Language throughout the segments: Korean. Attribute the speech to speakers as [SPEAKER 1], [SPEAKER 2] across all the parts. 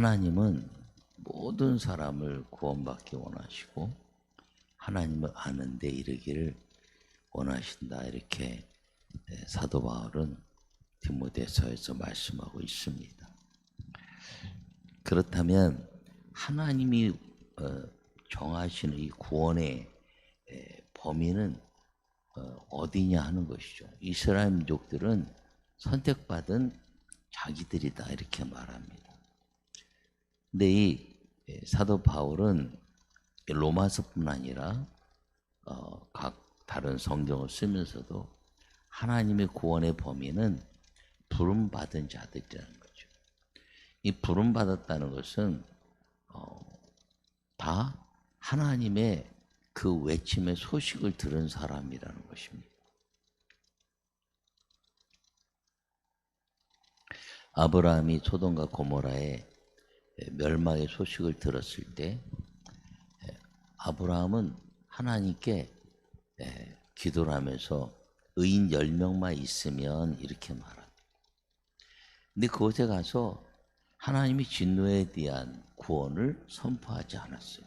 [SPEAKER 1] 하나님은 모든 사람을 구원받기 원하시고 하나님을 아는 데 이르기를 원하신다 이렇게 예, 사도 바울은 디모데서에서 말씀하고 있습니다. 그렇다면 하나님이 어, 정하시는 이 구원의 에, 범위는 어, 어디냐 하는 것이죠. 이스라엘 민족들은 선택받은 자기들이다 이렇게 말합니다. 근데 이 에, 사도 바울은 로마서뿐 아니라 어, 각 다른 성경을 쓰면서도 하나님의 구원의 범위는 부름 받은 자들이라는 거죠. 이 부름 받았다는 것은 어, 다 하나님의 그 외침의 소식을 들은 사람이라는 것입니다. 아브라함이 소돔과 고모라의 멸망의 소식을 들었을 때 아브라함은 하나님께 기도를 하면서 의인 10명만 있으면 이렇게 말합니다. 근데 그곳에 가서 하나님이 진노에 대한 구원을 선포하지 않았어요.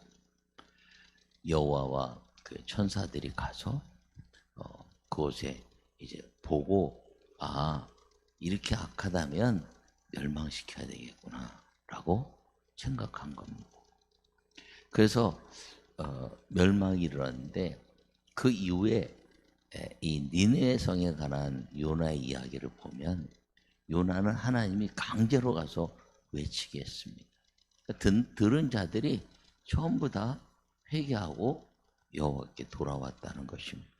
[SPEAKER 1] 여호와와 그 천사들이 가서 어, 그곳에 이제 보고 아 이렇게 악하다면 멸망시켜야 되겠구나라고 생각한 겁니다. 그래서 어, 멸망이 일어났는데 그 이후에 에, 이 니네 성에 관한 요나의 이야기를 보면 요나는 하나님이 강제로 가서 외치게 했습니다. 든, 들은 자들이 전부 다 회개하고 여호와께 돌아왔다는 것입니다.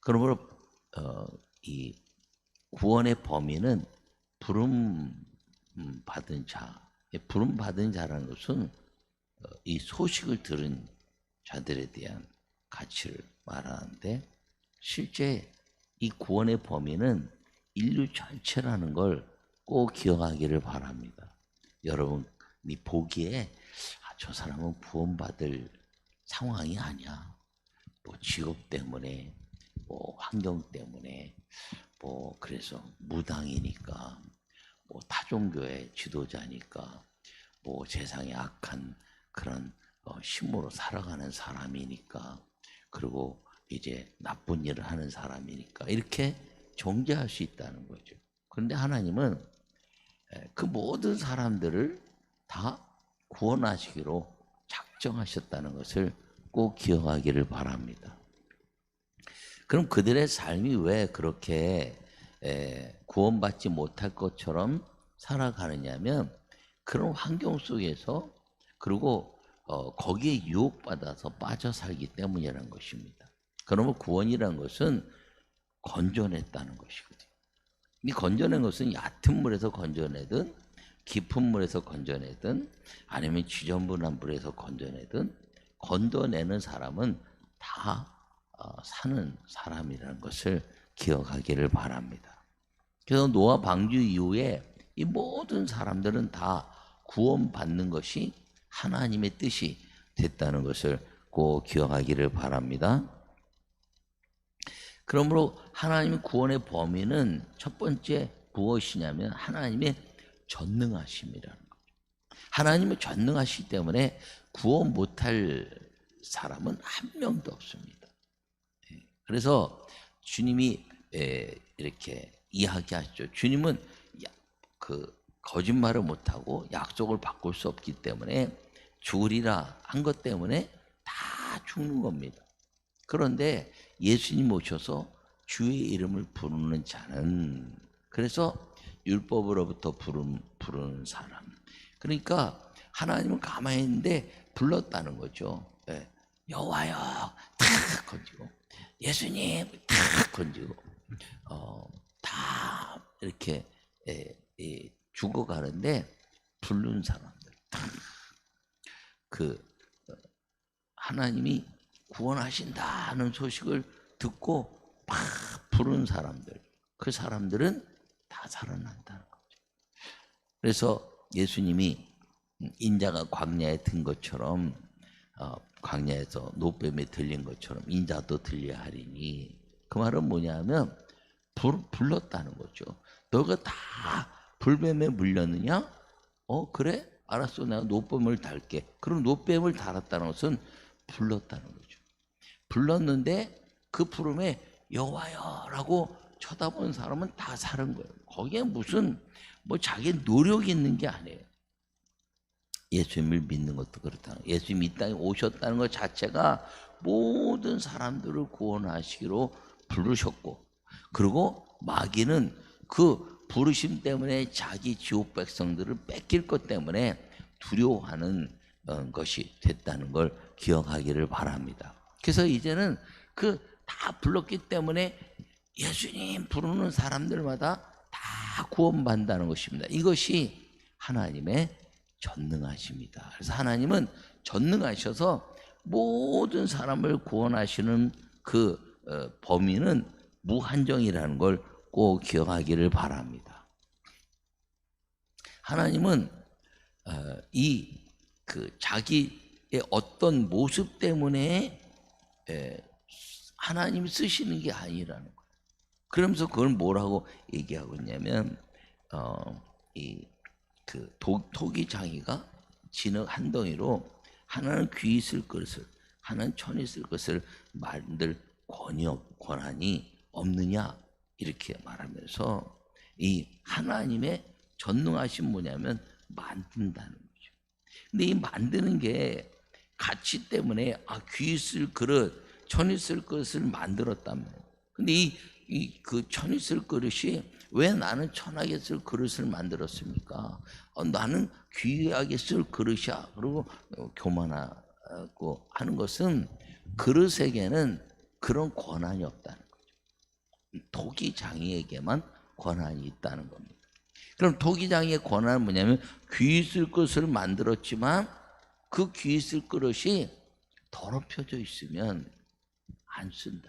[SPEAKER 1] 그러므로 어, 이 구원의 범위는 부름 받은 자, 부름 받은 자라는 것은 어, 이 소식을 들은 자들에 대한 가치를 말하는데 실제 이 구원의 범위는 인류 전체라는 걸 꼭 기억하기를 바랍니다. 여러분이 보기에 아, 저 사람은 구원받을 상황이 아니야. 뭐 직업 때문에, 뭐 환경 때문에, 뭐 그래서 무당이니까, 뭐 타종교의 지도자니까, 뭐 세상에 악한 그런 어, 신모로 살아가는 사람이니까, 그리고 이제 나쁜 일을 하는 사람이니까 이렇게 정죄할 수 있다는 거죠. 그런데 하나님은 그 모든 사람들을 다 구원하시기로 작정하셨다는 것을 꼭 기억하기를 바랍니다. 그럼 그들의 삶이 왜 그렇게 구원받지 못할 것처럼 살아가느냐면 그런 환경 속에서 그리고 어, 거기에 유혹받아서 빠져 살기 때문이라는 것입니다. 그러면 구원이라는 것은 건져냈다는 것이거든요. 이 건져낸 것은 얕은 물에서 건져내든 깊은 물에서 건져내든 아니면 지저분한 물에서 건져내든 건져내는 사람은 다 어, 사는 사람이라는 것을 기억하기를 바랍니다. 그래서 노아 방주 이후에 이 모든 사람들은 다 구원받는 것이 하나님의 뜻이 됐다는 것을 꼭 기억하기를 바랍니다. 그러므로 하나님의 구원의 범위는 첫 번째 무엇이냐면 하나님의 전능하심이라는 거죠. 하나님의 전능하시기 때문에 구원 못할 사람은 한 명도 없습니다. 예. 그래서 주님이 이렇게 이야기하시죠. 주님은 그 거짓말을 못하고 약속을 바꿀 수 없기 때문에 죽으리라 한 것 때문에 다 죽는 겁니다. 그런데 예수님 오셔서 주의 이름을 부르는 자는 그래서 율법으로부터 부름, 부르는 사람. 그러니까 하나님은 가만히 있는데 불렀다는 거죠. 예. 여호와여 탁 건지고 예수님 탁 건지고 어, 다 이렇게 예, 예, 죽어가는데 부른 사람들. 그 어, 하나님이 구원하신다는 소식을 듣고 막 부른 사람들, 그 사람들은 다 살아난다는 거죠. 그래서 예수님이 인자가 광야에 든 것처럼 어, 광야에서 노뱀에 들린 것처럼 인자도 들려야 하리니 그 말은 뭐냐면 불, 불렀다는 거죠. 너가 다 불뱀에 물렸느냐? 어 그래? 알았어 내가 노뱀을 달게. 그럼 노뱀을 달았다는 것은 불렀다는 거죠. 불렀는데 그 부름에 여호와여라고 쳐다본 사람은 다 사는 거예요. 거기에 무슨 뭐 자기 노력이 있는 게 아니에요. 예수님을 믿는 것도 그렇다. 예수님 이 땅에 오셨다는 것 자체가 모든 사람들을 구원하시기로 부르셨고, 그리고 마귀는 그 부르심 때문에 자기 지옥 백성들을 뺏길 것 때문에 두려워하는 어, 것이 됐다는 걸 기억하기를 바랍니다. 그래서 이제는 그 다 불렀기 때문에 예수님 부르는 사람들마다 다 구원받는다는 것입니다. 이것이 하나님의 전능하십니다. 그래서 하나님은 전능하셔서 모든 사람을 구원하시는 그 어, 범위는 무한정이라는 걸 꼭 기억하기를 바랍니다. 하나님은 어, 이그 자기의 어떤 모습 때문에 에, 하나님이 쓰시는 게 아니라는 거예요. 그러면서 그걸 뭐라고 얘기하고 있냐면 어, 이 그 토기 장이가 진흙 한 덩이로 하나는 귀 있을 것을 하나는 천 있을 것을 만들 없, 권한이 없느냐 이렇게 말하면서 이 하나님의 전능하신 뭐냐면 만든다는 거죠. 근데 이 만드는 게 가치 때문에 아 귀 있을 그릇 천 있을 것을 만들었다면 근데 이 이 그 천 있을 그릇이 왜 나는 천하게 쓸 그릇을 만들었습니까? 어, 나는 귀하게 쓸 그릇이야. 그리고 어, 교만하고 하는 것은 그릇에게는 그런 권한이 없다는 거죠. 토기장이에게만 권한이 있다는 겁니다. 그럼 토기장의 권한은 뭐냐면 귀 있을 것을 만들었지만 그 귀 있을 그릇이 더럽혀져 있으면 안 쓴다.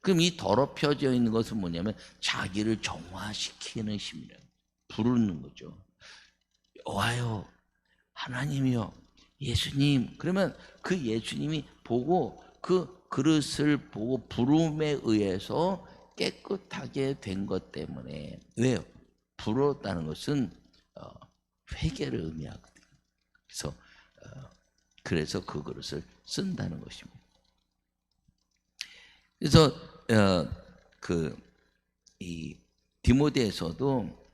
[SPEAKER 1] 그럼 이 더럽혀져 있는 것은 뭐냐면 자기를 정화시키는 힘이라 부르는 거죠. 와요, 하나님이요, 예수님. 그러면 그 예수님이 보고 그 그릇을 보고 부름에 의해서 깨끗하게 된 것 때문에 왜요? 부러웠다는 것은 어, 회개를 의미하거든요. 그래서 어, 그래서 그 그릇을 쓴다는 것입니다. 그래서 어, 그이 디모데에서도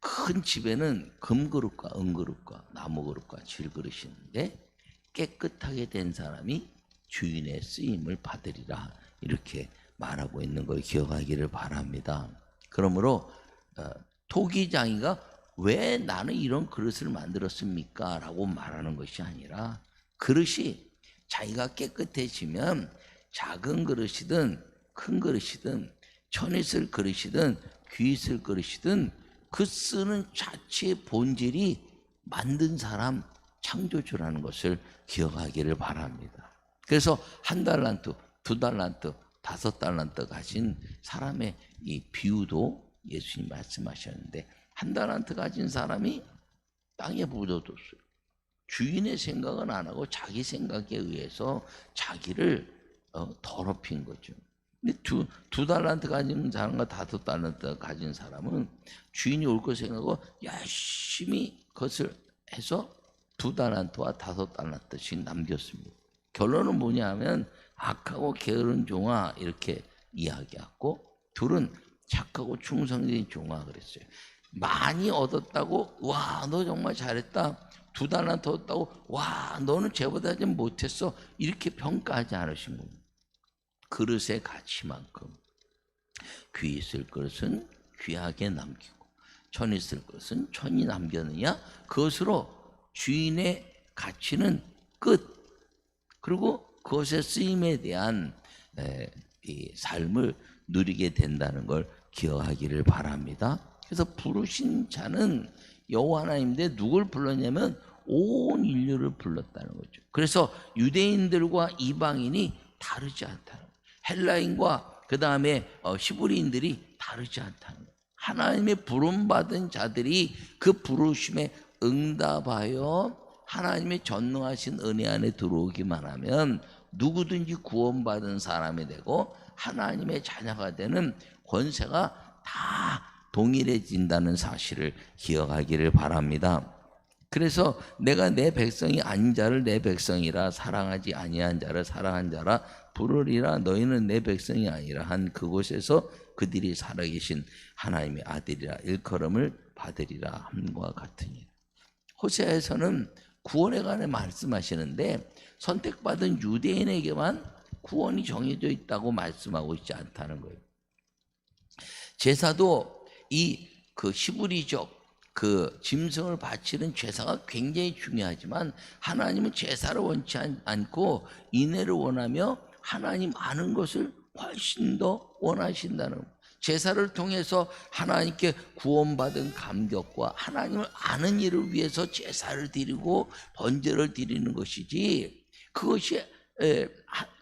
[SPEAKER 1] 큰 집에는 금그릇과 은그릇과 나무그릇과 질그릇이 있는데 깨끗하게 된 사람이 주인의 쓰임을 받으리라 이렇게 말하고 있는 걸 기억하기를 바랍니다. 그러므로 어, 토기장이가 왜 나는 이런 그릇을 만들었습니까? 라고 말하는 것이 아니라 그릇이 자기가 깨끗해지면 작은 그릇이든 큰 그릇이든 천 있을 그릇이든 귀 있을 그릇이든 그 쓰는 자체의 본질이 만든 사람 창조주라는 것을 기억하기를 바랍니다. 그래서 한 달란트, 두 달란트, 다섯 달란트 가진 사람의 이 비유도 예수님 말씀하셨는데 한 달란트 가진 사람이 땅에 묻어뒀어요. 주인의 생각은 안 하고 자기 생각에 의해서 자기를 어, 더럽힌 거죠. 두, 두 달란트 가진 사람과 다섯 달란트 가진 사람은 주인이 올것 생각하고 열심히 그것을 해서 두 달란트와 다섯 달란트씩 남겼습니다. 결론은 뭐냐 하면 악하고 게으른 종아 이렇게 이야기하고 둘은 착하고 충성된 종아 그랬어요. 많이 얻었다고 와 너 정말 잘했다. 두 달란트 얻었다고 와 너는 쟤보다 좀 못했어. 이렇게 평가하지 않으신 겁니다. 그릇의 가치만큼 귀 있을 것은 귀하게 남기고 천 있을 것은 천이 남겼느냐 그것으로 주인의 가치는 끝 그리고 그것의 쓰임에 대한 에, 이 삶을 누리게 된다는 걸 기억하기를 바랍니다. 그래서 부르신 자는 여호와 하나님인데 누굴 불렀냐면 온 인류를 불렀다는 거죠. 그래서 유대인들과 이방인이 다르지 않다는. 헬라인과 그 다음에 어, 히브리인들이 다르지 않다는 거예요. 하나님의 부름 받은 자들이 그 부르심에 응답하여 하나님의 전능하신 은혜 안에 들어오기만 하면 누구든지 구원받은 사람이 되고 하나님의 자녀가 되는 권세가 다 동일해진다는 사실을 기억하기를 바랍니다. 그래서 내가 내 백성이 아닌 자를 내 백성이라 사랑하지 아니한 자를 사랑한 자라 부르리라. 너희는 내 백성이 아니라 한 그곳에서 그들이 살아계신 하나님의 아들이라. 일컬음을 받으리라 함과 같으니. 호세아에서는 구원에 관해 말씀하시는데 선택받은 유대인에게만 구원이 정해져 있다고 말씀하고 있지 않다는 거예요. 제사도 이 그 히브리적 그 짐승을 바치는 제사가 굉장히 중요하지만 하나님은 제사를 원치 않- 않고 인애를 원하며 하나님 아는 것을 훨씬 더 원하신다는. 제사를 통해서 하나님께 구원받은 감격과 하나님을 아는 일을 위해서 제사를 드리고 번제를 드리는 것이지 그것이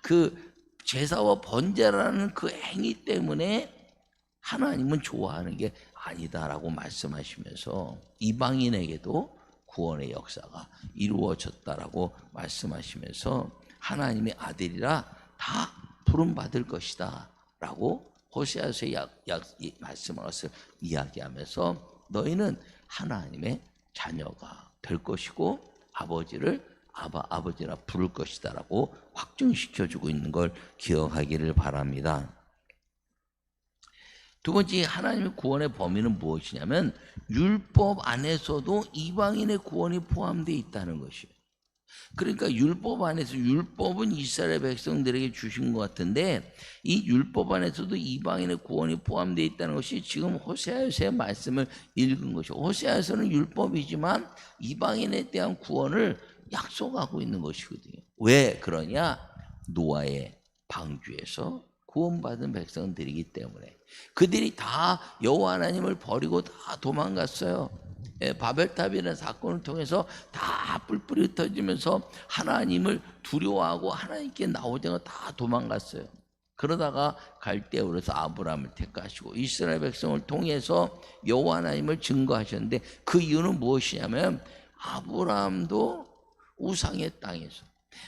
[SPEAKER 1] 그 제사와 번제라는 그 행위 때문에 하나님은 좋아하는 게 아니다라고 말씀하시면서 이방인에게도 구원의 역사가 이루어졌다라고 말씀하시면서 하나님의 아들이라 다 부름 받을 것이다라고 호세아서의 약, 약, 이 말씀을 이야기하면서 너희는 하나님의 자녀가 될 것이고 아버지를 아바 아버지라 부를 것이다라고 확증시켜 주고 있는 걸 기억하기를 바랍니다. 두 번째 하나님의 구원의 범위는 무엇이냐면 율법 안에서도 이방인의 구원이 포함되어 있다는 것이에요. 그러니까 율법 안에서 율법은 이스라엘 백성들에게 주신 것 같은데 이 율법 안에서도 이방인의 구원이 포함되어 있다는 것이 지금 호세아서의 말씀을 읽은 것이죠. 호세아서는 율법이지만 이방인에 대한 구원을 약속하고 있는 것이거든요. 왜 그러냐? 노아의 방주에서 구원받은 백성들이기 때문에 그들이 다 여호와 하나님을 버리고 다 도망갔어요. 예, 바벨탑이라는 사건을 통해서 다 뿔뿔이 흩어지면서 하나님을 두려워하고 하나님께 나오자가 다 도망갔어요. 그러다가 갈대우에서 아브라함을 택하시고 이스라엘 백성을 통해서 여호와 하나님을 증거하셨는데 그 이유는 무엇이냐면 아브라함도 우상의 땅에서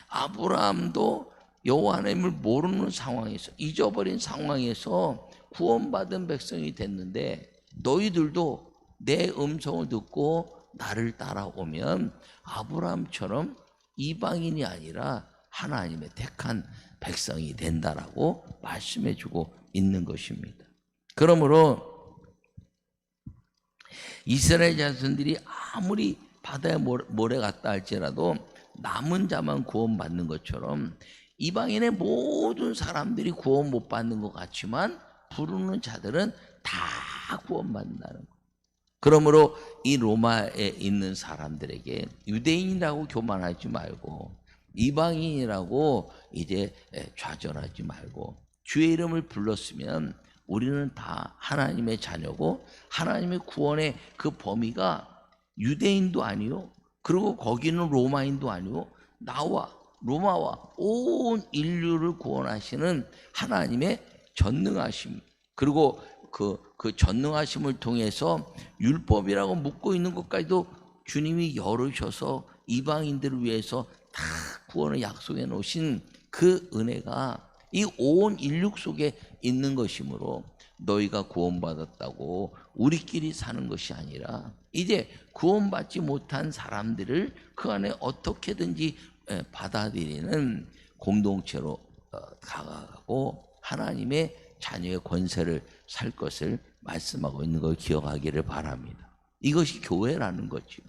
[SPEAKER 1] 아브라함도 여호와 하나님을 모르는 상황에서 잊어버린 상황에서 구원받은 백성이 됐는데 너희들도 내 음성을 듣고 나를 따라오면 아브라함처럼 이방인이 아니라 하나님의 택한 백성이 된다라고 말씀해 주고 있는 것입니다. 그러므로 이스라엘 자손들이 아무리 바다에 모래 갔다 할지라도 남은 자만 구원받는 것처럼 이방인의 모든 사람들이 구원 못 받는 것 같지만 부르는 자들은 다 구원받는다는 거. 그러므로 이 로마에 있는 사람들에게 유대인이라고 교만하지 말고 이방인이라고 이제 좌절하지 말고 주의 이름을 불렀으면 우리는 다 하나님의 자녀고 하나님의 구원의 그 범위가 유대인도 아니요. 그리고 거기는 로마인도 아니고 나와 로마와 온 인류를 구원하시는 하나님의 전능하심 그리고 그, 그 전능하심을 통해서 율법이라고 묻고 있는 것까지도 주님이 열으셔서 이방인들을 위해서 다 구원을 약속해 놓으신 그 은혜가 이 온 인류 속에 있는 것이므로 너희가 구원받았다고 우리끼리 사는 것이 아니라 이제 구원받지 못한 사람들을 그 안에 어떻게든지 받아들이는 공동체로 어, 다가가고 하나님의 자녀의 권세를 살 것을 말씀하고 있는 걸 기억하기를 바랍니다. 이것이 교회라는 거죠.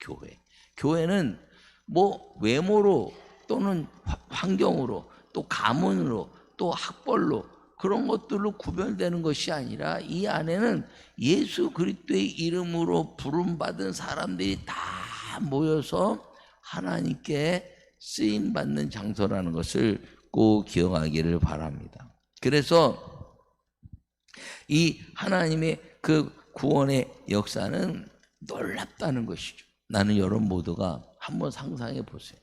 [SPEAKER 1] 교회. 교회는 뭐 외모로 또는 환경으로 또 가문으로 또 학벌로 그런 것들로 구별되는 것이 아니라 이 안에는 예수 그리스도의 이름으로 부름 받은 사람들이 다 모여서 하나님께 쓰임 받는 장소라는 것을 꼭 기억하기를 바랍니다. 그래서 이 하나님의 그 구원의 역사는 놀랍다는 것이죠. 나는 여러분 모두가 한번 상상해 보세요.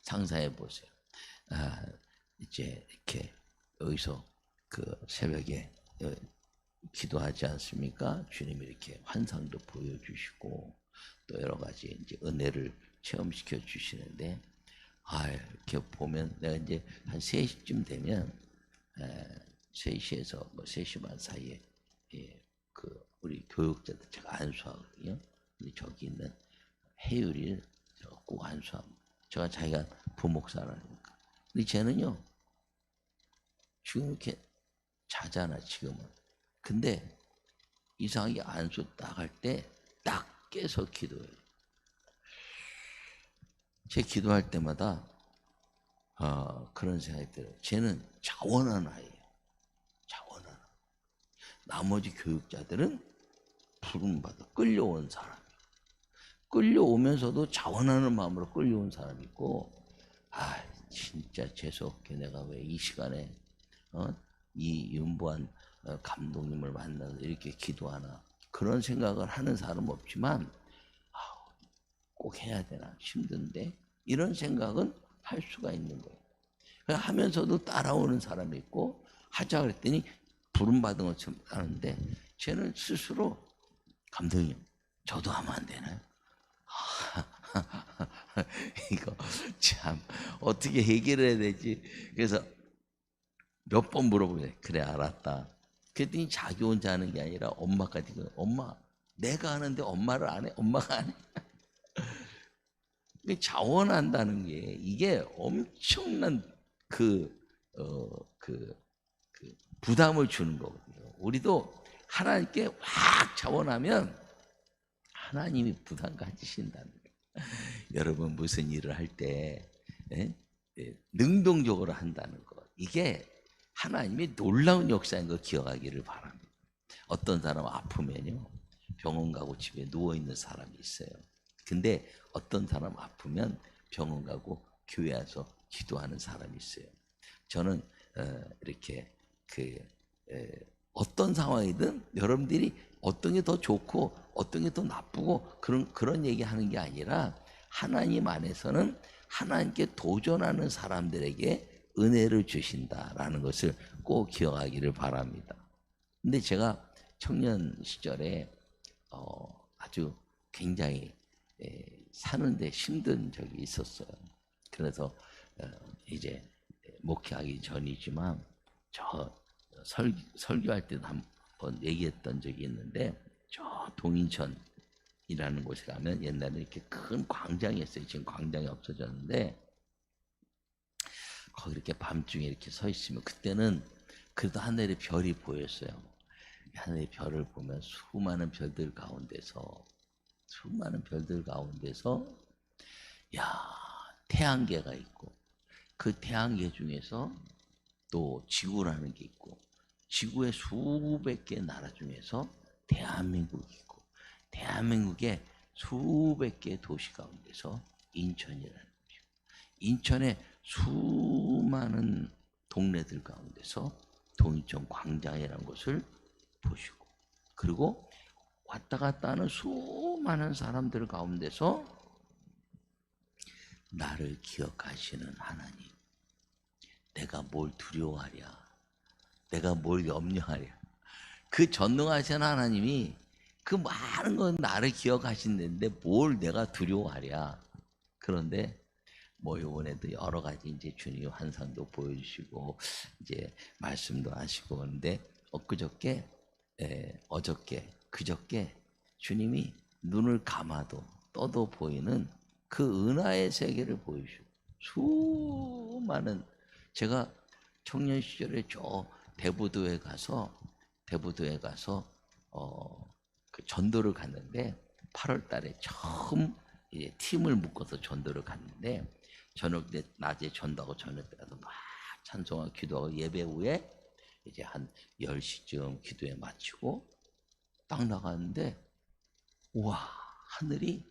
[SPEAKER 1] 상상해 보세요. 아, 이제 이렇게 여기서 그 새벽에 어, 기도하지 않습니까? 주님이 이렇게 환상도 보여주시고 또 여러 가지 이제 은혜를 체험시켜 주시는데 아 이렇게 보면 내가 이제 한 3시쯤 되면 에, 3시에서 뭐 3시 반 사이에 예, 그 우리 교육자들 제가 안수하거든요. 근데 저기 있는 해율이를 제가 꼭 안수합니다. 제가 자기가 부목사라니까. 근데 쟤는요, 지금 이렇게 자잖아, 지금은. 근데 이상하게 안수 딱할때딱 깨서 기도해요. 제 기도할 때마다 아, 그런 생각이 들어요. 쟤는 자원한 아이예요. 자원한. 나머지 교육자들은 부름받아 끌려온 사람. 끌려오면서도 자원하는 마음으로 끌려온 사람이 있고, 아, 진짜 재수없게 내가 왜 이 시간에, 어? 이 윤보한 어, 감독님을 만나서 이렇게 기도하나. 그런 생각을 하는 사람은 없지만, 꼭 해야 되나. 힘든데. 이런 생각은 할 수가 있는 거예요. 하면서도 따라오는 사람이 있고, 하자 그랬더니 부름 받은 것처럼 하는데, 쟤는 스스로 감독님, 저도 하면 안 되나요? 이거 참 어떻게 해결을 해야 되지? 그래서 몇 번 물어보래. 그래 알았다. 그랬더니 자기 혼자 하는 게 아니라 엄마까지 그 엄마 내가 하는데 엄마를 안 해? 엄마가 안 해? 자원한다는 게 이게 엄청난 그, 어, 그, 그 부담을 주는 거거든요. 우리도 하나님께 확 자원하면 하나님이 부담 가지신다는 거예요. 여러분 무슨 일을 할때 능동적으로 한다는 거 이게 하나님이 놀라운 역사인 거 기억하기를 바랍니다. 어떤 사람 아프면요 병원 가고 집에 누워 있는 사람이 있어요. 근데 어떤 사람 아프면 병원 가고 교회 와서 기도하는 사람이 있어요. 저는 어, 이렇게 그 에, 어떤 상황이든 여러분들이 어떤 게 더 좋고 어떤 게 더 나쁘고 그런 그런 얘기하는 게 아니라 하나님 안에서는 하나님께 도전하는 사람들에게 은혜를 주신다라는 것을 꼭 기억하기를 바랍니다. 근데 제가 청년 시절에 어, 아주 굉장히 에, 사는데 힘든 적이 있었어요. 그래서 어, 이제 목회하기 전이지만 저 설, 설교할 때도 한 번 얘기했던 적이 있는데 저 동인천이라는 곳에 가면 옛날에 이렇게 큰 광장이 있어요. 지금 광장이 없어졌는데 거기 이렇게 밤중에 이렇게 서 있으면 그때는 그래도 하늘에 별이 보였어요. 하늘의 별을 보면 수많은 별들 가운데서 수많은 별들 가운데서 야 태양계가 있고 그 태양계 중에서 또 지구라는 게 있고 지구의 수백 개 나라 중에서 대한민국이 있고 대한민국의 수백 개 도시 가운데서 인천이라는 곳이고 인천의 수많은 동네들 가운데서 동인천 광장이라는 것을 보시고 그리고 왔다 갔다 하는 수많은 사람들 가운데서 나를 기억하시는 하나님 내가 뭘 두려워하랴 내가 뭘 염려하랴. 그 전능하신 하나님이 그 많은 건 나를 기억하신다는데 뭘 내가 두려워하랴. 그런데 뭐 이번에도 여러 가지 이제 주님 환상도 보여주시고 이제 말씀도 하시고 그런데 엊그저께 에, 어저께 그저께 주님이 눈을 감아도 떠도 보이는 그 은하의 세계를 보여주고 수많은 제가 청년 시절에 저 대부도에 가서 대부도에 가서 어, 그 전도를 갔는데 8월 달에 처음 이제 팀을 묶어서 전도를 갔는데 저녁 때 낮에 전도하고 저녁 때 가서 막 찬송하고 기도하고 예배 후에 이제 한 10시쯤 기도에 마치고 딱 나갔는데 와 하늘이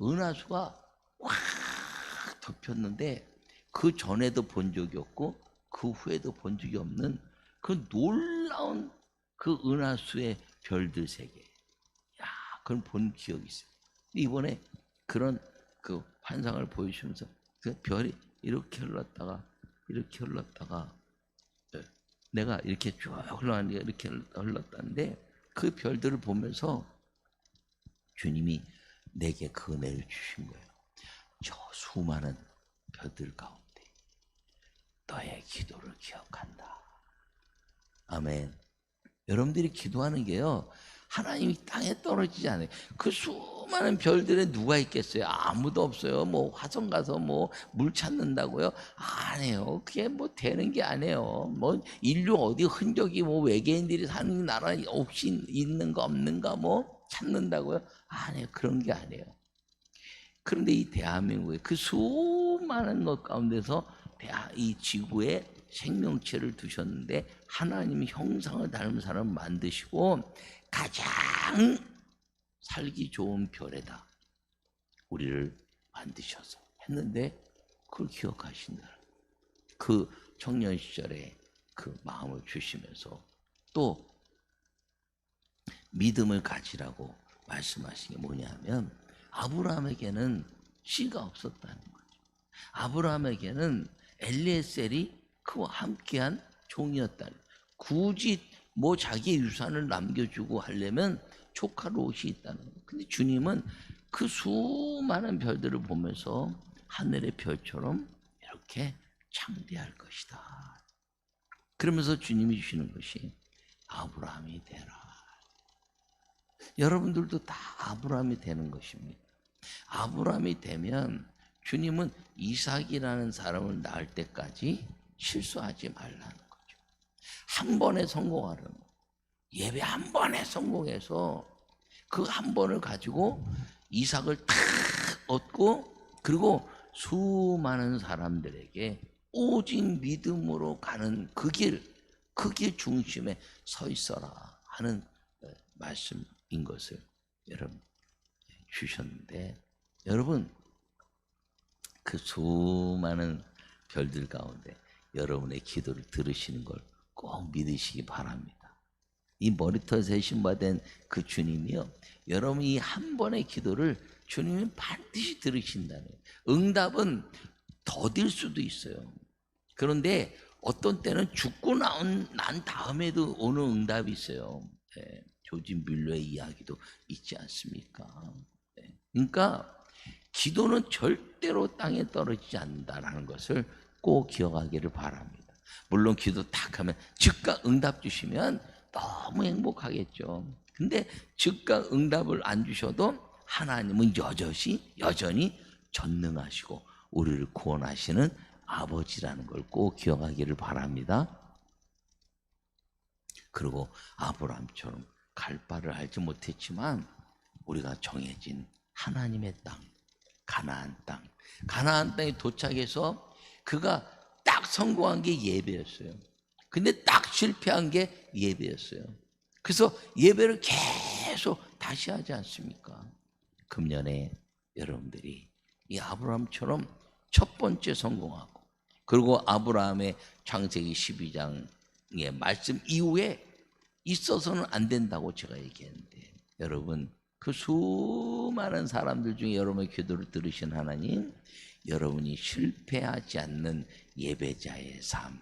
[SPEAKER 1] 은하수가 확 덮였는데 그 전에도 본 적이 없고 그 후에도 본 적이 없는 그 놀라운 그 은하수의 별들 세계. 야, 그걸 본 기억이 있어요. 이번에 그런 그 환상을 보여주면서 그 별이 이렇게 흘렀다가 이렇게 흘렀다가 예, 내가 이렇게 쭉 흘러가는 게 이렇게 흘렀다는데 그 별들을 보면서 주님이 내게 그 은혜를 주신 거예요. 저 수많은 별들 가운데 너의 기도를 기억한다. 아멘. 여러분들이 기도하는 게요. 하나님이 땅에 떨어지지 않아요. 그 수많은 별들에 누가 있겠어요? 아무도 없어요. 뭐 화성 가서 뭐 물 찾는다고요? 안 해요. 그게 뭐 되는 게 아니에요. 뭐 인류 어디 흔적이 뭐 외계인들이 사는 나라 혹시 있는가 없는가 뭐 찾는다고요? 아니에요. 그런 게 아니에요. 그런데 이 대한민국에 그 수많은 것 가운데서 이 지구에 생명체를 두셨는데 하나님이 형상을 닮은 사람을 만드시고 가장 살기 좋은 별에다 우리를 만드셔서 했는데 그걸 기억하신다. 그 청년 시절에 그 마음을 주시면서 또 믿음을 가지라고 말씀하신 게 뭐냐면 아브라함에게는 씨가 없었다는 거죠. 아브라함에게는 엘리에셀이 그와 함께한 종이었다는 거예요. 굳이 뭐 자기의 유산을 남겨주고 하려면 조카 롯이 있다는 거예요. 근데 주님은 그 수많은 별들을 보면서 하늘의 별처럼 이렇게 창대할 것이다. 그러면서 주님이 주시는 것이 아브라함이 되라. 여러분들도 다 아브라함이 되는 것입니다. 아브라함이 되면 주님은 이삭이라는 사람을 낳을 때까지 실수하지 말라는. 한 번에 성공하라는 거예요. 예배 한 번에 성공해서 그 한 번을 가지고 이삭을 탁 얻고 그리고 수많은 사람들에게 오직 믿음으로 가는 그 길, 그 길 중심에 서 있어라 하는 어, 말씀인 것을 여러분 주셨는데 여러분 그 수많은 별들 가운데 여러분의 기도를 들으시는 걸 꼭 믿으시기 바랍니다. 이 머리털에 신바된 그 주님이요. 여러분 이 한 번의 기도를 주님이 반드시 들으신다는. 응답은 더딜 수도 있어요. 그런데 어떤 때는 죽고 나온 난 다음에도 오는 응답이 있어요. 네, 조지 뮬러의 이야기도 있지 않습니까? 네. 그러니까 기도는 절대로 땅에 떨어지지 않는다라는 것을 꼭 기억하기를 바랍니다. 물론 기도 딱 하면 즉각 응답 주시면 너무 행복하겠죠. 근데 즉각 응답을 안 주셔도 하나님은 여전히 여전히 전능하시고 우리를 구원하시는 아버지라는 걸 꼭 기억하기를 바랍니다. 그리고 아브라함처럼 갈 바를 알지 못했지만 우리가 정해진 하나님의 땅, 가나안 땅, 가나안 땅에 도착해서 그가 딱 성공한 게 예배였어요. 근데 딱 실패한 게 예배였어요. 그래서 예배를 계속 다시 하지 않습니까? 금년에 여러분들이 이 아브라함처럼 첫 번째 성공하고 그리고 아브라함의 창세기 12장의 말씀 이후에 있어서는 안 된다고 제가 얘기했는데 여러분 그 수많은 사람들 중에 여러분의 기도를 들으신 하나님 여러분이 실패하지 않는 예배자의 삶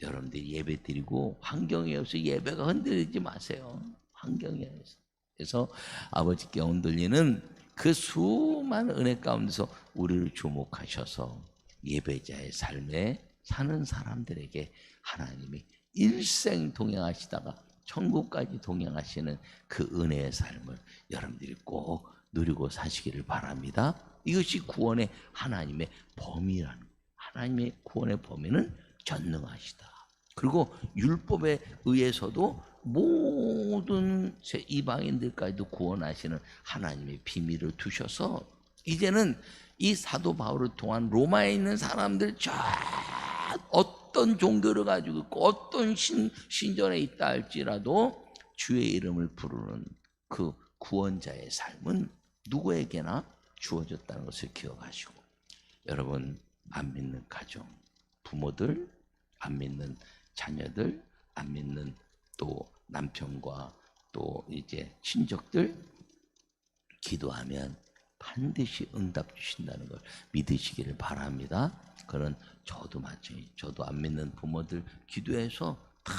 [SPEAKER 1] 여러분들이 예배 드리고 환경에 의해서 예배가 흔들리지 마세요 환경에 의해서 그래서 아버지께 흔들리는 그 수많은 은혜 가운데서 우리를 주목하셔서 예배자의 삶에 사는 사람들에게 하나님이 일생 동행하시다가 천국까지 동행하시는 그 은혜의 삶을 여러분들이 꼭 누리고 사시기를 바랍니다. 이것이 구원의 하나님의 범위라는 거예요. 하나님의 구원의 범위는 전능하시다. 그리고 율법에 의해서도 모든 세- 이방인들까지도 구원하시는 하나님의 비밀을 두셔서 이제는 이 사도 바울을 통한 로마에 있는 사람들 저 어떤 종교를 가지고 있고 어떤 신, 신전에 있다 할지라도 주의 이름을 부르는 그 구원자의 삶은 누구에게나 주어졌다는 것을 기억하시고 여러분 안 믿는 가정 부모들 안 믿는 자녀들 안 믿는 또 남편과 또 이제 친족들 기도하면 반드시 응답 주신다는 걸 믿으시기를 바랍니다. 그런 저도 마찬가지. 저도 안 믿는 부모들 기도해서 다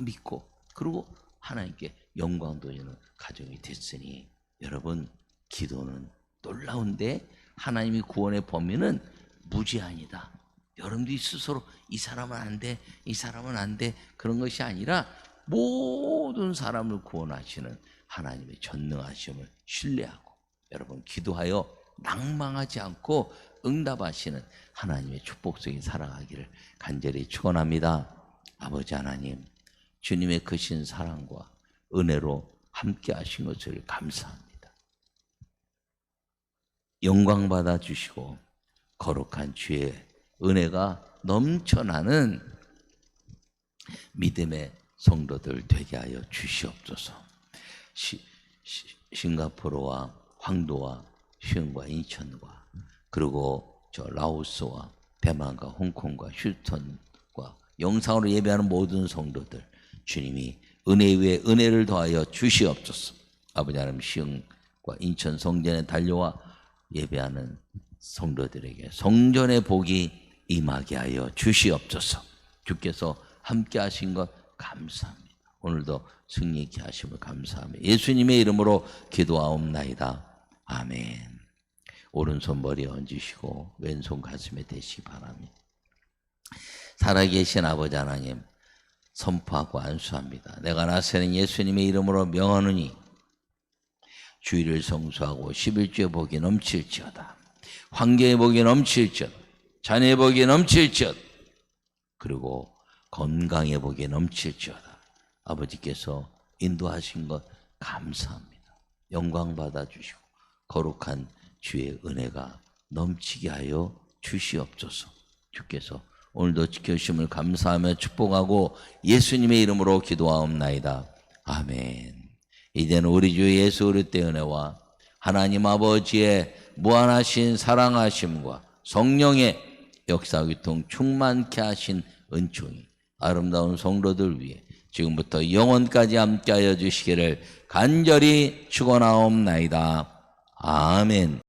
[SPEAKER 1] 믿고 그리고 하나님께 영광 돌리는 가정이 됐으니 여러분 기도는 놀라운데 하나님이 구원의 범위는 무제한이다. 여러분들이 스스로 이 사람은 안 돼, 이 사람은 안 돼, 그런 것이 아니라 모든 사람을 구원하시는 하나님의 전능하심을 신뢰하고 여러분 기도하여 낭망하지 않고 응답하시는 하나님의 축복 속에 살아가기를 간절히 축원합니다. 아버지 하나님, 주님의 크신 사랑과 은혜로 함께 하신 것을 감사합니다. 영광 받아 주시고 거룩한 주의 은혜가 넘쳐나는 믿음의 성도들 되게 하여 주시옵소서. 시, 시, 싱가포르와 황도와 휴영과 인천과 그리고 저 라오스와 대만과 홍콩과 휴스턴과 영상으로 예배하는 모든 성도들 주님이 은혜 위에 은혜를 더하여 주시옵소서. 아버지 하나님 시흥과 인천 성전에 달려와 예배하는 성도들에게 성전의 복이 임하게 하여 주시옵소서. 주께서 함께 하신 것 감사합니다. 오늘도 승리 있게 하심을 감사합니다. 예수님의 이름으로 기도하옵나이다. 아멘. 오른손 머리에 얹으시고 왼손 가슴에 대시 바랍니다. 살아계신 아버지 하나님 선포하고 안수합니다. 내가 나서는 예수님의 이름으로 명하느니 주일을 성수하고 11주의 복이 넘칠지어다. 환경의 복이 넘칠지어다. 자녀의 복이 넘칠지어다. 그리고 건강의 복이 넘칠지어다. 아버지께서 인도하신 것 감사합니다. 영광 받아 주시고 거룩한 주의 은혜가 넘치게 하여 주시옵소서. 주께서 오늘도 지켜주심을 감사하며 축복하고 예수님의 이름으로 기도하옵나이다. 아멘. 이제는 우리 주 예수 그리스도의 은혜와 하나님 아버지의 무한하신 사랑하심과 성령의 역사 교통 충만케 하신 은총이 아름다운 성도들 위해 지금부터 영원까지 함께하여 주시기를 간절히 축원하옵나이다. 아멘.